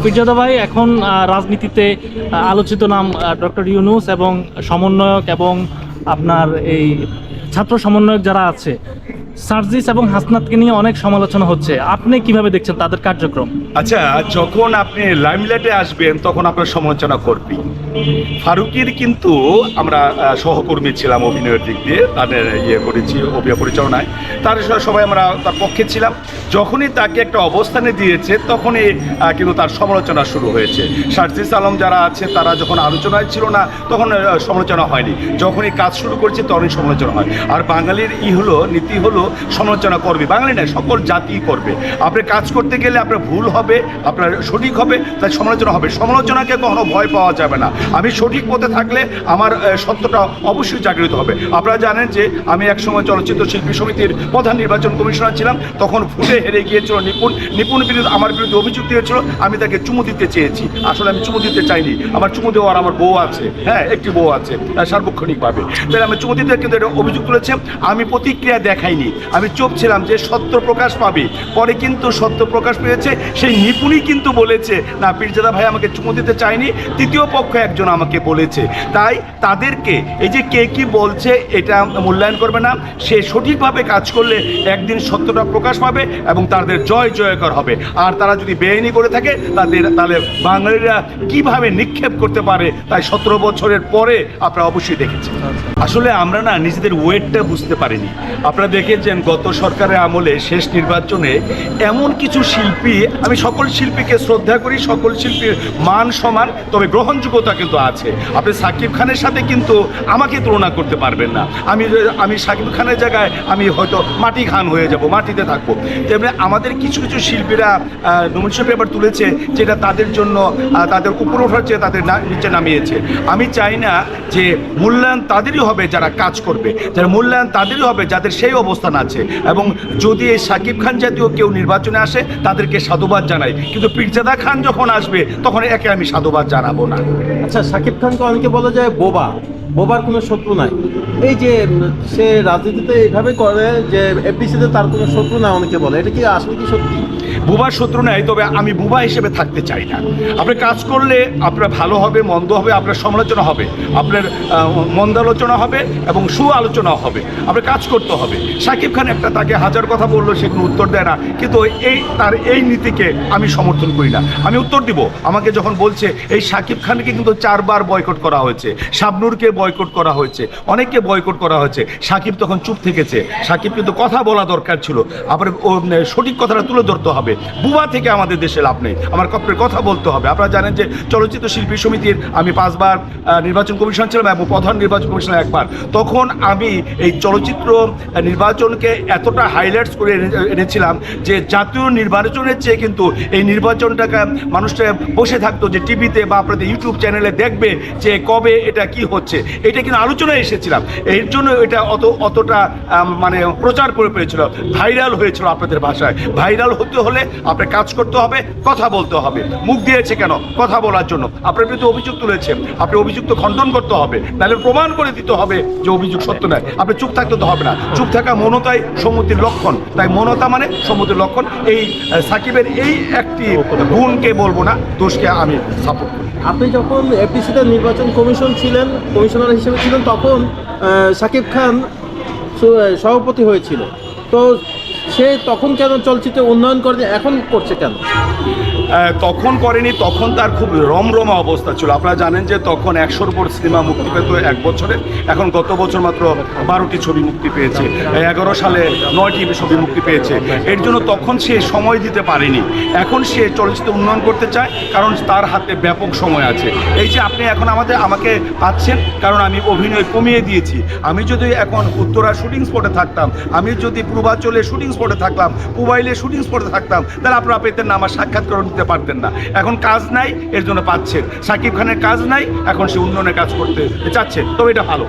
ফিরজাদা ভাই, এখন রাজনীতিতে আলোচিত নাম ডক্টর ইউনুস এবং সমন্বয়ক এবং আপনার এই ছাত্র সমন্বয়ক যারা আছে সার্জিস এবং হাসনাতকে নিয়ে অনেক সমালোচনা হচ্ছে। আপনি কীভাবে দেখছেন তাদের কার্যক্রম? আচ্ছা যখন আপনি লাইমলাইটে আসবেন, তখন আপনার সমালোচনা করবি ফারুকির কিন্তু আমরা সহকর্মী ছিলাম অভিনয়ের দিক দিয়ে, তাদের ইয়ে করেছি, অভিনয় পরিচালনায়। তার সবাই আমরা তার পক্ষে ছিলাম। যখনই তাকে একটা অবস্থানে দিয়েছে, তখনই কিন্তু তার সমালোচনা শুরু হয়েছে। সার্জিস আলম যারা আছে, তারা যখন আলোচনায় ছিল না, তখন সমালোচনা হয়নি। যখনই কাজ শুরু করছে, তখনই সমালোচনা হয়। আর বাঙালির ই হলো, নীতি হলো সমালোচনা করবে। বাঙালি নয়, সকল জাতি করবে। আপনি কাজ করতে গেলে আপনার ভুল হবে, আপনার সঠিক হবে, তাই সমালোচনা হবে। সমালোচনাকে কখনো ভয় পাওয়া যাবে না। আমি সঠিক পথে থাকলে আমার সত্যটা অবশ্যই জাগৃত হবে। আপনারা জানেন যে আমি একসময় চলচ্চিত্র শিল্পী সমিতির প্রধান নির্বাচন কমিশনার ছিলাম। তখন ভোটে হেরে গিয়েছিল নিপুণ নিপুণ বিরুদ্ধে আমার বিরুদ্ধে অভিযোগ দিয়েছিল আমি তাকে চুমু দিতে চেয়েছি। আসলে আমি চুমু দিতে চাইনি। আমার চুমু দেওয়ার আমার বউ আছে। হ্যাঁ একটি বউ আছে সার্বক্ষণিকভাবে। তাহলে আমি চুমু দিতে কিন্তু এটা অভিযোগ তুলেছে। আমি প্রতিক্রিয়া দেখাইনি। আমি চুপ ছিলাম যে সত্য প্রকাশ পাবে। পরে কিন্তু সত্য প্রকাশ পেয়েছে, সেই নিপুণই কিন্তু বলেছে, না, পীরজাদা ভাই আমাকে চুমু দিতে চায়নি, তৃতীয় পক্ষ একজন আমাকে বলেছে। তাই তাদেরকে, এই যে কে কি বলছে, এটা মূল্যায়ন করবে না। সে সঠিকভাবে কাজ করলে একদিন সত্যটা প্রকাশ পাবে এবং তাদের জয় জয়কর হবে। আর তারা যদি বেআইনি করে থাকে, তাদের, তাহলে বাঙালিরা কীভাবে নিক্ষেপ করতে পারে, তাই সতেরো বছরের পরে আপনারা অবশ্যই দেখেছেন। আসলে আমরা না নিজেদের ওয়েটটা বুঝতে পারিনি। আপনারা দেখেছেন গত সরকারের আমলে শেষ নির্বাচনে এমন কিছু শিল্পী, আমি সকল শিল্পীকে শ্রদ্ধা করি, সকল শিল্পীর মান সমান, তবে গ্রহণযোগ্যতা কিন্তু আছে। আপনি সাকিব খানের সাথে কিন্তু আমাকে তুলনা করতে পারবেন না। আমি আমি সাকিব খানের জায়গায় আমি হয়তো মাটি খান হয়ে যাব, মাটিতে থাকব। তেমনি আমাদের কিছু কিছু শিল্পীরা নমিনেশন পেপার তুলেছে, যেটা তাদের জন্য তাদের উপর ওঠার চেয়ে তাদের নিচে নামিয়েছে। আমি চাই না যে মূল্যায়ন তাদেরই হবে যারা কাজ করবে, যারা মূল্যায়ন তাদেরই হবে, যাদের সেই অবস্থান আছে। এবং যদি এই সাকিব খান জাতীয় কেউ নির্বাচনে আসে, তাদেরকে সাধুবাদ জানাই। কিন্তু পীরজাদা খান যখন আসবে, তখন একে আমি সাধুবাদ জানাব না। আচ্ছা সাকিব খানকে অনেকে বলা যায় বোবা। বোবার কোনো শত্রু নাই। এই যে সে রাজনীতিতে এইভাবে করে যে এফডিসিতে তার কোনো শত্রু নাই অনেকে বলে। এটা কি আসলে কি সত্যি? বুবার শত্রু নাই, তবে আমি বুবা হিসেবে থাকতে চাই না। আপনি কাজ করলে আপনার ভালো হবে, মন্দ হবে, আপনার সমালোচনা হবে, আপনার মন্দালোচনা হবে এবং সু আলোচনা হবে। আপনার কাজ করতে হবে। সাকিব খান একটা তাকে হাজার কথা বলল, সে কোনো উত্তর দেয় না। কিন্তু এই, তার এই নীতিকে আমি সমর্থন করি না। আমি উত্তর দিব। আমাকে যখন বলছে, এই সাকিব খানকে কিন্তু চারবার বয়কট করা হয়েছে, শাবনুরকে বয়কট করা হয়েছে, অনেককে বয়কট করা হয়েছে। সাকিব তখন চুপ থেকেছে। সাকিব কিন্তু কথা বলা দরকার ছিল। আবার সঠিক কথাটা তুলে ধরতে হবে। বুবা থেকে আমাদের দেশে লাভ নেই। আমার কপ্পের কথা বলতে হবে। আপনারা জানেন যে চলচ্চিত্র শিল্পী সমিতির আমি পাঁচবার নির্বাচন কমিশন ছিলাম এবং প্রধান নির্বাচন কমিশন একবার। তখন আমি এই চলচ্চিত্র নির্বাচনকে এতটা হাইলাইটস করে এনে- এনেছিলাম যে জাতীয় নির্বাচনের চেয়ে কিন্তু এই নির্বাচনটাকে মানুষটা বসে থাকতো যে টিভিতে বা আপনাদের ইউটিউব চ্যানেলে দেখবে যে কবে এটা কি হচ্ছে। এটা কিন্তু আলোচনায় এসেছিলাম। এর জন্য এটা অত, অতটা মানে প্রচার করে পেয়েছিল ভাইরাল হয়েছিল আপনাদের ভাষায়। ভাইরাল হতে হলে আপনার কাজ করতে হবে, কথা বলতে হবে। মুখ দিয়েছে কেন? কথা বলার জন্য। আপনার বিরুদ্ধে অভিযোগ তুলেছে। আপনি অভিযুক্ত খণ্ডন করতে হবে। নাহলে প্রমাণ করে দিতে হবে যে অভিযোগ সত্য নয়। আপনি চুপ থাকতে তো হবে না। চুপ থাকা মনতাই সমুদ্রের লক্ষণ। তাই মনতা মানে সমুদ্রের লক্ষণ। এই সাকিবের এই একটি গুণকে বলব না, দোষকে আমি সাপোর্ট করি। আপনি যখন এফডিসিতে নির্বাচন কমিশন ছিলেন, কমিশনার হিসেবে ছিলেন, তখন সাকিব খান সভাপতি হয়েছিল। তো সে তখন কেন চলচ্চিত্রে উন্নয়ন করে এখন করছে কেন? তখন করেনি, তখন তার খুব রমরমা অবস্থা ছিল। আপনারা জানেন যে তখন একশোর উপর সিনেমা মুক্তি পেত এক বছরে। এখন গত বছর মাত্র বারোটি ছবি মুক্তি পেয়েছে। এগারো সালে নয়টি ছবি মুক্তি পেয়েছে। এর জন্য তখন সে সময় দিতে পারেনি। এখন সে চলচ্চিত্র উন্নয়ন করতে চায়, কারণ তার হাতে ব্যাপক সময় আছে। এই যে আপনি এখন আমাদের, আমাকে পাচ্ছেন, কারণ আমি অভিনয় কমিয়ে দিয়েছি। আমি যদি এখন উত্তরা শুটিং স্পটে থাকতাম, আমি যদি পূর্বাঞ্চলে শুটিং স্পটে থাকলাম মোবাইলে শুটিং স্পটে থাকতাম, তাহলে আপনারা পেতেন না আমার সাক্ষাৎকার নিতে পারতেন না। এখন কাজ নাই, এর জন্য পাচ্ছেন। সাকিব খানের কাজ নাই, এখন সে উন্নয়নের কাজ করতে চাচ্ছে। তবে এটা ভালো।